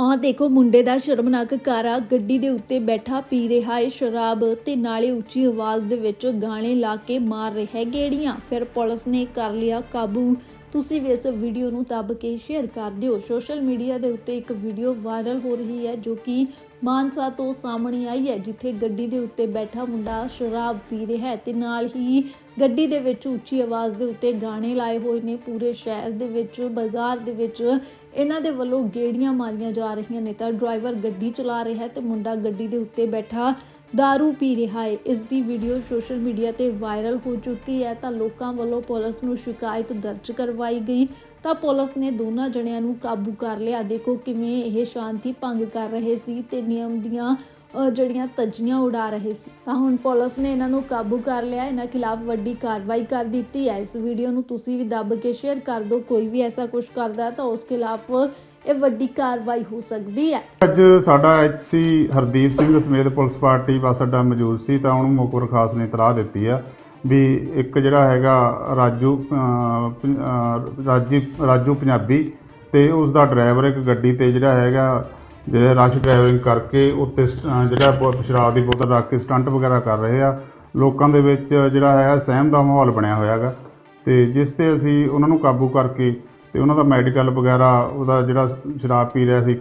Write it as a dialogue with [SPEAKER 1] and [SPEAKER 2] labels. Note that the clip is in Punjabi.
[SPEAKER 1] ਆਹ ਦੇਖੋ, ਮੁੰਡੇ ਦਾ ਸ਼ਰਮਨਾਕ ਕਾਰਾ ਗੱਡੀ ਦੇ ਉੱਤੇ ਬੈਠਾ, ਪੀ ਰਿਹਾ ਹੈ ਸ਼ਰਾਬ ਤੇ ਨਾਲੇ ਉੱਚੀ ਆਵਾਜ਼ ਦੇ ਵਿੱਚ ਗਾਣੇ ਲਾ ਕੇ ਮਾਰ ਰਿਹਾ ਹੈ ਗੇੜੀਆਂ। ਫਿਰ ਪੁਲਿਸ ਨੇ ਕਰ ਲਿਆ ਕਾਬੂ। ਤੁਸੀਂ ਵੀ ਇਸ ਵੀਡੀਓ ਨੂੰ ਦੱਬ ਕੇ ਸ਼ੇਅਰ ਕਰ ਦਿਓ। ਸੋਸ਼ਲ ਮੀਡੀਆ ਦੇ ਉੱਤੇ ਇੱਕ ਵੀਡੀਓ ਵਾਇਰਲ ਹੋ ਰਹੀ ਹੈ ਜੋ ਕਿ ਮਾਨਸਾ ਤੋਂ ਸਾਹਮਣੇ ਆਈ ਹੈ, ਜਿੱਥੇ ਗੱਡੀ ਦੇ ਉੱਤੇ ਬੈਠਾ ਮੁੰਡਾ ਸ਼ਰਾਬ ਪੀ ਰਿਹਾ ਹੈ ਤੇ ਨਾਲ ਹੀ ਗੱਡੀ ਦੇ ਵਿੱਚ ਉੱਚੀ ਆਵਾਜ਼ ਦੇ ਉੱਤੇ ਗਾਣੇ ਲਾਏ ਹੋਏ ਨੇ। ਪੂਰੇ ਸ਼ਹਿਰ ਦੇ ਵਿੱਚ, ਬਾਜ਼ਾਰ ਦੇ ਵਿੱਚ ਇਹਨਾਂ ਦੇ ਵੱਲੋਂ ਗੇੜੀਆਂ ਮਾਰੀਆਂ ਜਾ ਰਹੀਆਂ ਨੇ। ਤਾਂ ਡਰਾਈਵਰ ਗੱਡੀ ਚਲਾ ਰਿਹਾ ਹੈ ਤੇ ਮੁੰਡਾ ਗੱਡੀ ਦੇ ਉੱਤੇ ਬੈਠਾ दारू ਪੀ ਰਿਹਾ ਹੈ। ਇਸ ਦੀ ਵੀਡੀਓ ਸੋਸ਼ਲ ਮੀਡੀਆ ਤੇ ਵਾਇਰਲ ਹੋ ਚੁੱਕੀ ਹੈ। ਤਾਂ ਲੋਕਾਂ ਵੱਲੋਂ ਪੁਲਿਸ ਨੂੰ ਸ਼ਿਕਾਇਤ ਦਰਜ ਕਰਵਾਈ ਗਈ। ਤਾਂ ਪੁਲਿਸ ਨੇ ਦੋਨਾਂ ਜਣਿਆਂ ਨੂੰ ਕਾਬੂ ਕਰ ਲਿਆ। ਦੇਖੋ ਕਿਵੇਂ ਇਹ ਸ਼ਾਂਤੀ ਭੰਗ ਕਰ ਰਹੇ ਸੀ ਤੇ ਨਿਯਮ ਦੀਆਂ ਜਿਹੜੀਆਂ ਤਜੀਆਂ ਉਡਾ ਰਹੇ ਸੀ। ਤਾਂ ਹੁਣ ਪੁਲਿਸ ਨੇ ਇਹਨਾਂ ਨੂੰ ਕਾਬੂ ਕਰ ਲਿਆ, ਇਹਨਾਂ ਖਿਲਾਫ ਵੱਡੀ ਕਾਰਵਾਈ ਕਰ ਦਿੱਤੀ ਹੈ। ਇਸ ਵੀਡੀਓ ਨੂੰ ਤੁਸੀਂ ਵੀ ਦੱਬ ਕੇ ਸ਼ੇਅਰ ਕਰ ਦਿਓ। ਕੋਈ ਵੀ ਐਸਾ ਕੁਝ ਕਰਦਾ ਤਾਂ ਉਸ ਖਿਲਾਫ ਇਹ ਵੱਡੀ ਕਾਰਵਾਈ ਹੋ ਸਕਦੀ ਹੈ।
[SPEAKER 2] ਅੱਜ ਸਾਡਾ ਐਚਸੀ ਹਰਦੀਪ ਸਿੰਘ ਸਮੇਤ ਪੁਲਿਸ ਪਾਰਟੀ ਬੱਸ ਅੱਡਾ ਮੌਜੂਦ ਸੀ, ਤਾਂ ਉਹਨੂੰ ਮੁਖਬਰ ਖਾਸ ਨੇ ਇਤਲਾਹ ਦਿੱਤੀ ਆ ਵੀ ਇੱਕ ਜਿਹੜਾ ਹੈਗਾ ਰਾਜੂ ਰਾਜੀ, ਰਾਜੂ ਪੰਜਾਬੀ ਤੇ ਉਸ ਦਾ ਡਰਾਈਵਰ ਇੱਕ ਗੱਡੀ ਤੇ ਜਿਹੜਾ ਹੈਗਾ ਜਿਹੜਾ ਰਸ਼ ਡਰਾਈਵਿੰਗ ਕਰਕੇ ਉੱਤੇ ਸ- ਜਿਹੜਾ ਬਹੁਤ ਸ਼ਰਾਬ ਦੀ ਬੋਤਲ ਰੱਖ ਕੇ ਸਟੰਟ ਵਗੈਰਾ ਕਰ ਰਹੇ ਆ, ਲੋਕਾਂ ਦੇ ਵਿੱਚ ਜਿਹੜਾ ਹੈ ਸਹਿਮ ਦਾ ਮਾਹੌਲ ਬਣਿਆ ਹੋਇਆ ਹੈਗਾ। ਤੇ ਜਿਸ ਤੇ ਅਸੀਂ ਉਹਨਾਂ ਨੂੰ ਕਾਬੂ ਕਰਕੇ ਤੇ ਉਹਨਾਂ ਦਾ ਮੈਡੀਕਲ ਵਗੈਰਾ, ਉਹਦਾ ਜਿਹੜਾ ਸ਼ਰਾਬ ਪੀ ਰਿਹਾ ਸੀ ਕਰਵਾ